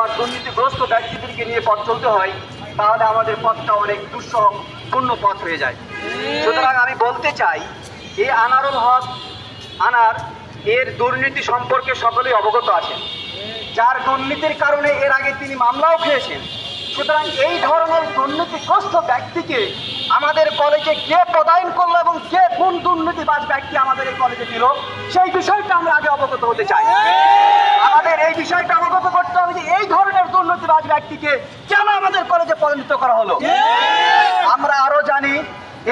বা দুর্নীতিগ্রস্ত ব্যক্তিদেরকে নিয়ে পথ চলতে হয়, তাহলে আমাদের পথটা অনেক দুঃসহ পূর্ণ পথ হয়ে যায়। সুতরাং আমি বলতে চাই এই আনারুল হক আনার এর দুর্নীতি সম্পর্কে সকলেই অবগত আছেন। যার দুর্নীতির কারণে এর আগে তিনি মামলাও খেয়েছেন। সুতরাং এই ধরনের দুর্নীতিগ্রস্ত ব্যক্তিকে আমাদের কলেজে কে প্রদায়ন করল এবং কে কোন দুর্নীতিবাজ ব্যক্তি আমাদের এই কলেজে দিল, সেই বিষয়টা আমরা আগে অবগত হতে চাই। আমাদের এই বিষয়টা অবগত করতে হবে যে এই ধরনের দুর্নীতিবাজ ব্যক্তিকে কেন আমাদের কলেজে পরিণত করা হলো? আমরা আরও জানি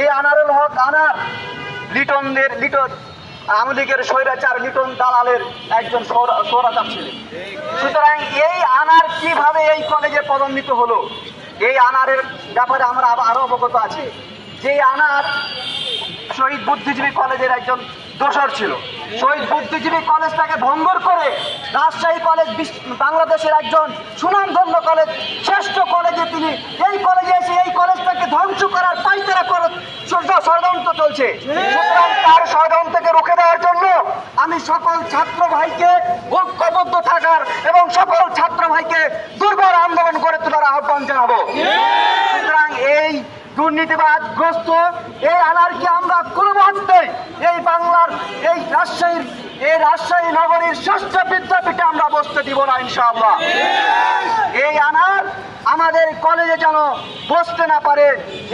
এই আনারুল হক আনার লিটনদের লিটন আওয়ামী লীগের স্বৈরাচার লিটন দালালের একজন সৌরাচার ছিলেন। সুতরাং এই আনার কীভাবে এই কলেজে পদোন্নীত হলো এই আনারের ব্যাপারে আমরা আরও অবগত আছি। যে আনার শহীদ বুদ্ধিজীবী কলেজের একজন দোসর ছিল। শহীদ বুদ্ধিজীবী কলেজটাকে ভঙ্গর করে রাজশাহী কলেজ বাংলাদেশের একজন সুনামধন্য কলেজ, শ্রেষ্ঠ কলেজে তিনি এই কলেজে এসে এই কলেজটাকে ধ্বংস করার পাইতারা ষড়যন্ত্র চলছে। তার ষড়যন্ত্রকে রুখে দেওয়ার জন্য আমি সকল ছাত্র ভাইকে ঐক্যবদ্ধ থাকার এবং সকল ছাত্র ভাইকে দুর্বার আন্দোলন করে তোলার আহ্বান জানাব। দুর্নীতিবাদগ্রস্ত এই আনারকে আমরা কোনো এই বাংলার, এই রাজশাহীর, এই রাজশাহী নগরীর শ্রেষ্ঠ বিদ্যাপীঠে আমরা বসতে দিব না, ইনশাআল্লাহ। এই আনার আমাদের কলেজে যেন বসতে না পারে,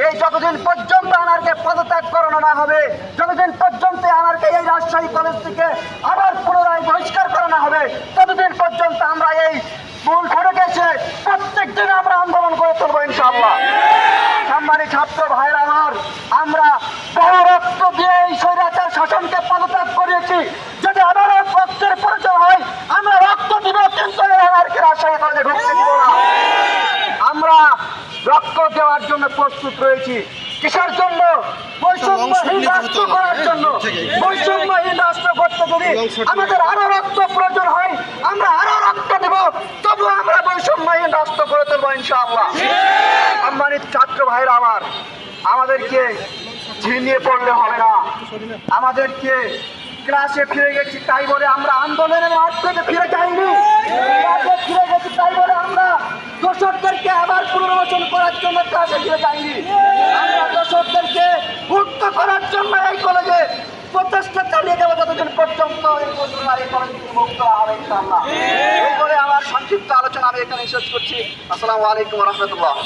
এই যতদিন পর্যন্ত আনারকে পদত্যাগ করানো না হবে, যতদিন পর্যন্ত আনারকে এই রাজশাহী কলেজ থেকে আবার পুনরায় বহিষ্কার করানো হবে, ততদিন পর্যন্ত আমরা এই মূল ফটকে প্রত্যেক দিন আমরা আন্দোলন করে তুলবো, ইনশাআল্লাহ। সম্মানিত ছাত্র ভাইরা আমার আমরা বড় রক্ত দিয়ে এই স্বৈরাচার শাসনকে পদত্যাগ করিয়েছি যদি আবারও রক্তের প্রয়োজন হয় আমরা রক্ত দিব কিন্তু এই রাজশাহী কলেজে ঢুকতে দিব না। আমরা রক্ত দেওয়ার জন্য প্রস্তুত রয়েছি। কিসের জন্য? বৈষম্যহীন রাষ্ট্র করার জন্য। বৈষম্যহীন রাষ্ট্র করতে যদি আমাদের আরও রক্ত প্রয়োজন হয় আমরা আরও রক্ত দেব। তবু আমরা বৈষম্যহীন রাষ্ট্র করে তুলবো ইনশাআল্লাহ। সম্মানিত ছাত্র ভাইরা আমার, আমাদেরকে ঝিমিয়ে পড়লে হবে না। আমাদেরকে ক্লাসে ফিরে গেছি, তাই বলে আমরা আন্দোলনের মাঠ থেকে ফিরে যাইনি। ফিরে গেছি, তাই বলে আমরা দোষকদেরকে আবার পুনর্বাচন করার জন্য ক্লাসে ফিরে যাইনি। আমরা দোষকদেরকে মুক্ত করার জন্য এই কলেজে প্রচেষ্টা চালিয়ে যাব যতদিন পর্যন্ত এই পর্যন্ত কলেজ থেকে মুক্ত হবে বলে আমার সংক্ষিপ্ত আলোচনা আমি এখানে শেষ করছি। আসসালামু আলাইকুম রহমতুল্লাহ।